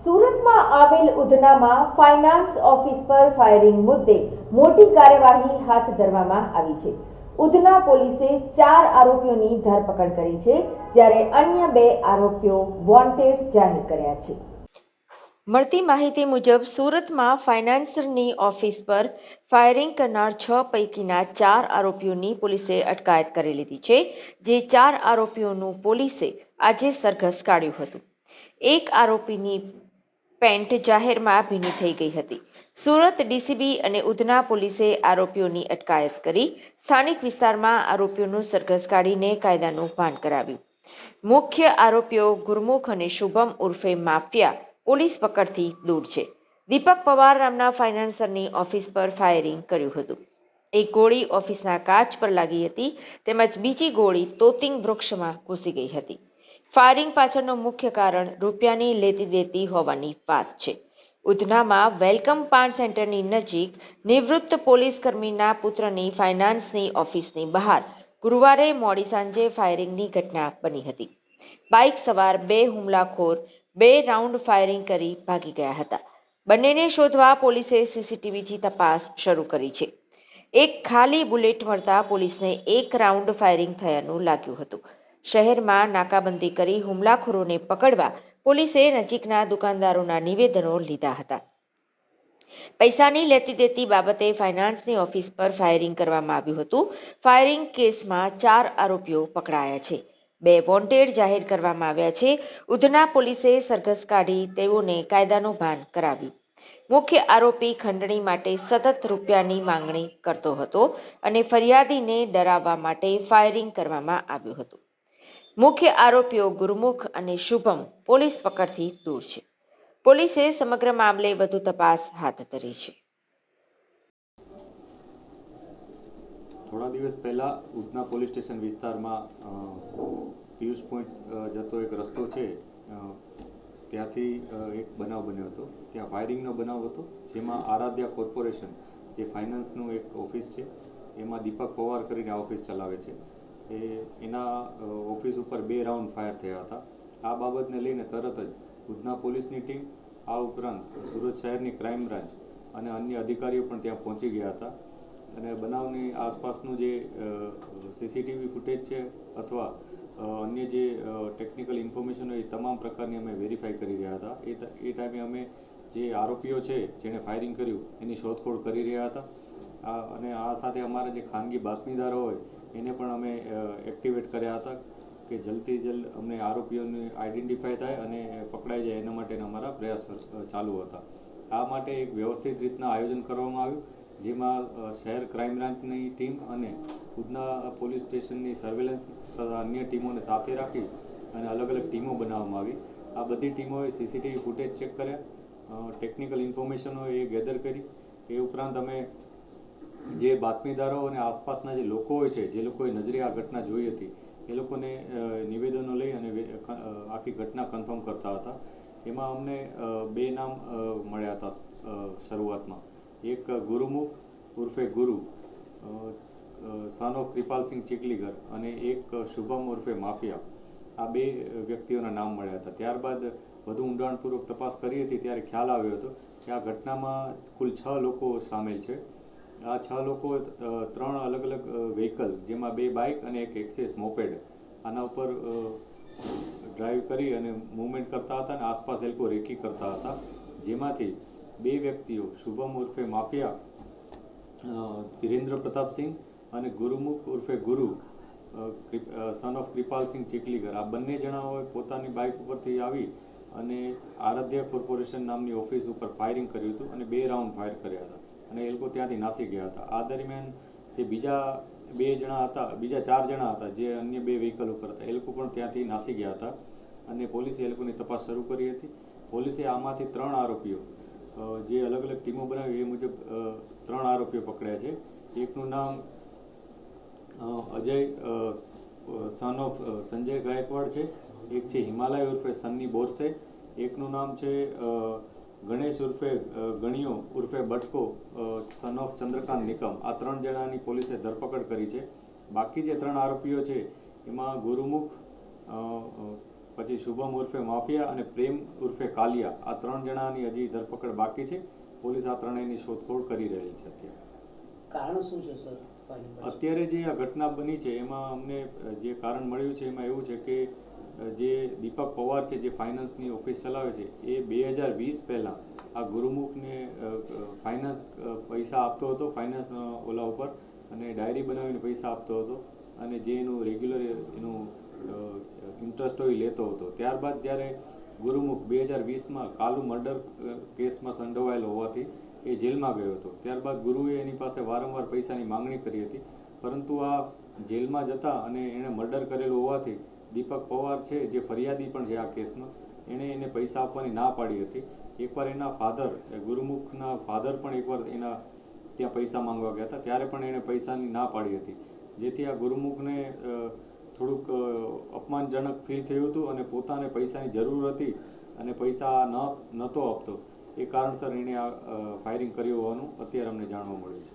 સુરતમાં આવેલ ઉધનામાં ફાઇનાન્સ ઓફિસ પર ફાયરિંગ મુદ્દે મોટી કાર્યવાહી હાથ ધરવામાં આવી છે. ઉધના પોલીસે ચાર આરોપીઓની ધરપકડ કરી છે, જ્યારે અન્ય બે આરોપીઓ વોન્ટેડ જાહેર કર્યા છે. મળતી માહિતી મુજબ, સુરતમાં ફાઇનાન્સરની ઓફિસ પર ફાયરિંગ કરનાર છ પૈકીના ચાર આરોપીઓની પોલીસે અટકાયત કરી લીધી છે, જે ચાર આરોપીઓનું પોલીસે આજે સરઘસ કાઢ્યું હતું. એક આરોપીની પેન્ટ જાહેરમાં ભીની થઈ ગઈ હતી. સુરત ડીસીબી અને ઉધના પોલીસે આરોપીઓની અટકાયત કરી. સ્થાનિક વિસ્તારમાં આરોપીઓનું સરઘસ કાઢીને કાયદાનું ભાન કરાવ્યું. મુખ્ય આરોપીઓ ગુરમુખ અને શુભમ ઉર્ફે માફિયા પોલીસ પકડથી દૂર છે. દીપક પવાર નામના ફાઇનાન્સરની ઓફિસ પર ફાયરિંગ કર્યું હતું. એક ગોળી ઓફિસના કાચ પર લાગી હતી, તેમજ બીજી ગોળી તોતિંગ વૃક્ષમાં ઘૂસી ગઈ હતી. ફાયરિંગ પાછળનું મુખ્ય કારણ રૂપિયાની લેતી દેતી હોવાની વાત છે. ઉધનામાં વેલકમ પાન સેન્ટરની નજીક નિવૃત્ત પોલીસ કર્મીના પુત્રની ફાઇનાન્સની ઓફિસની બહાર ગુરુવારે મોડી સાંજે ફાયરિંગની ઘટના બની હતી. બાઇક સવાર બે હુમલાખોર બે રાઉન્ડ ફાયરિંગ કરી ભાગી ગયા હતા. બંનેને શોધવા પોલીસે સીસીટીવીથી તપાસ શરૂ કરી છે. એક ખાલી બુલેટ મળતા પોલીસને એક રાઉન્ડ ફાયરિંગ થયાનું લાગ્યું હતું. શહેરમાં નાકાબંધી કરી હુમલાખોરોને પકડવા પોલીસે નજીકના દુકાનદારોના નિવેદનો લીધા હતા. પૈસાની લેતી દેતી બાબતે ફાઇનાન્સની ઓફિસ પર ફાયરિંગ કરવામાં આવ્યું હતું. ફાયરિંગ કેસમાં ચાર આરોપીઓ પકડાયા છે. બે વોન્ટેડ જાહેર કરવામાં આવ્યા છે. ઉધના પોલીસે સરઘસ કાઢી તેઓને કાયદાનું ભાન કરાવ્યું. મુખ્ય આરોપી ખંડણી માટે સતત રૂપિયાની માંગણી કરતો હતો અને ફરિયાદીને ડરાવવા માટે ફાયરિંગ કરવામાં આવ્યું હતું. મુખ્ય આરોપીઓ ગુરમુખ અને શુભમ પોલીસ પકડથી દૂર છે. પોલીસે સમગ્ર મામલે વધુ તપાસ હાથ ધરી છે. થોડા દિવસ પહેલાં ઉધના પોલીસ સ્ટેશન વિસ્તારમાં પિયુષ પોઈન્ટ જતો એક રસ્તો છે. ત્યાંથી એક બનાવ બન્યો હતો. ત્યાં ફાયરિંગનો બનાવ હતો, જેમાં આરાધ્યા કોર્પોરેશન, જે ફાઇનાન્સનું એક ઓફિસ છે, એમાં દીપક પવાર કરીને આ ઓફિસ ચલાવે છે. એ એના ઓફિસ ઉપર બે રાઉન્ડ ફાયર થયા હતા. આ બાબતને લઈને તરત જ ઉધના પોલીસની ટીમ, આ ઉપરાંત સુરત શહેરની ક્રાઇમ બ્રાન્ચ અને અન્ય અધિકારીઓ પણ ત્યાં પહોંચી ગયા હતા. અને બનાવની આસપાસનું જે સીસીટીવી ફૂટેજ છે અથવા અન્ય જે ટેકનિકલ ઇન્ફોર્મેશન હોય એ તમામ પ્રકારની અમે વેરીફાઈ કરી રહ્યા હતા. એ એ ટાઈમે અમે જે આરોપીઓ છે જેણે ફાયરિંગ કર્યું એની શોધખોળ કરી રહ્યા હતા. અને આ સાથે અમારા જે ખાનગી બાતમીદારો હોય, એને પણ અમે એક્ટિવેટ કર્યા હતા કે જલ્દી જલ્દ અમને આરોપીઓને આઈડેન્ટિફાય થાય અને પકડાઈ જાય એના માટેના અમારા પ્રયાસ ચાલુ હતા. આ માટે એક વ્યવસ્થિત રીતના આયોજન કરવામાં આવ્યું, જેમાં શહેર ક્રાઇમ બ્રાન્ચની ટીમ અને ખુદના પોલીસ સ્ટેશનની સર્વેલન્સ તથા અન્ય ટીમોને સાથે રાખી અને અલગ અલગ ટીમો બનાવવામાં આવી. આ બધી ટીમોએ સીસીટીવી ફૂટેજ ચેક કર્યા ટેકનિકલ ઇન્ફોર્મેશનો એ ગેધર કરી. એ ઉપરાંત અમે જે બાતમીદારો અને આસપાસના જે લોકો હોય છે, જે લોકોએ નજરે આ ઘટના જોઈ હતી, એ લોકોને નિવેદનો લઈ અને આખી ઘટના કન્ફર્મ કરતા હતા. એમાં અમને બે નામ મળ્યા હતા શરૂઆતમાં. એક ગુરુમુખ ઉર્ફે ગુરુ સન ઓફ કૃપાલસિંહ ચીકલીગર અને એક શુભમ ઉર્ફે માફિયા. આ બે વ્યક્તિઓના નામ મળ્યા હતા. ત્યારબાદ વધુ ઊંડાણપૂર્વક તપાસ કરી હતી, ત્યારે ખ્યાલ આવ્યો હતો કે આ ઘટનામાં કુલ છ લોકો સામેલ છે. આ છ લોકો ત્રણ અલગ અલગ વ્હીકલ જેમાં બે બાઇક અને એક એક્સેસ મોપેડ આના ઉપર ડ્રાઈવ કરી અને મૂવમેન્ટ કરતા હતા અને આસપાસ એ લોકો રેકી કરતા હતા. જેમાંથી બે વ્યક્તિઓ શુભમ ઉર્ફે માફિયા ધીરેન્દ્ર પ્રતાપસિંહ અને ગુરુમુખ ઉર્ફે ગુરુ સન ઓફ કૃપાલસિંહ ચીકલીગર આ બંને જણાઓએ પોતાની બાઇક ઉપરથી આવી અને આરાધ્ય કોર્પોરેશન નામની ઓફિસ ઉપર ફાયરિંગ કર્યું હતું અને બે રાઉન્ડ ફાયર કર્યા હતા. અને એ લોકો ત્યાંથી નાસી ગયા હતા. આ દરમિયાન જે બીજા બે જણા હતા, બીજા ચાર જણા હતા, જે અન્ય બે વ્હીકલ ઉપર હતા, એ લોકો પણ ત્યાંથી નાસી ગયા હતા અને પોલીસે એ લોકોની તપાસ શરૂ કરી હતી. પોલીસે આમાંથી ત્રણ આરોપીઓ જે અલગ અલગ ટીમો બનાવી એ મુજબ ત્રણ આરોપીઓ પકડ્યા છે. એકનું નામ અજય સન ઓફ સંજય ગાયકવાડ છે. એક છે હિમાલય ઉર્ફે સન્ની બોરસે. એકનું નામ છે ગણેશ ઉર્ફે ગણિયો ઉર્ફે બટકો સન ઓફ ચંદ્રકાંત નિકમ આ ત્રણ જણાની પોલીસે ધરપકડ કરી છે. બાકી જે ત્રણ આરોપીઓ છે એમાં ગુરુમુખ પછી શુભમ ઉર્ફે માફિયા અને પ્રેમ ઉર્ફે કાલિયા આ ત્રણ જણાની હજી ધરપકડ બાકી છે. પોલીસ આ ત્રણેયની શોધખોળ કરી રહેલી છે અત્યારે. કારણ શું છે સર? અત્યારે જે આ ઘટના બની છે એમાં અમને જે કારણ મળ્યું છે એમાં એવું છે કે જે દીપક પવાર છે, જે ફાઇનાન્સની ઓફિસ ચલાવે છે, એ બે હજાર વીસ પહેલાં આ ગુરુમુખને ફાઇનાન્સ પૈસા આપતો હતો ફાઇનાન્સ ઓલા ઉપર અને ડાયરી બનાવીને પૈસા આપતો હતો અને જે એનું રેગ્યુલર એનું ઇન્ટરેસ્ટ હોય લેતો હતો. ત્યારબાદ જ્યારે ગુરુમુખ બે હજાર વીસમાં કાલુ મર્ડર કેસમાં સંડોવાયેલો હોવાથી એ જેલમાં ગયો હતો. ત્યારબાદ ગુરુએ એની પાસે વારંવાર પૈસાની માંગણી કરી હતી, પરંતુ આ જેલમાં જતા અને એણે મર્ડર કરેલું હોવાથી દીપક પવાર છે, જે ફરિયાદી પણ છે આ કેસમાં, એણે એને પૈસા આપવાની ના પાડી હતી. એકવાર એના ફાધર ગુરુમુખના ફાધર પણ એકવાર એના ત્યાં પૈસા માંગવા ગયા હતા, ત્યારે પણ એણે પૈસાની ના પાડી હતી. જેથી આ ગુરુમુખને થોડુંક અપમાનજનક ફીલ થયું હતું અને પોતાને પૈસાની જરૂર હતી અને પૈસા ન નહોતો આપતો. એ કારણસર એણે આ ફાયરિંગ કર્યું હોવાનું અત્યારે અમને જાણવા મળ્યું છે.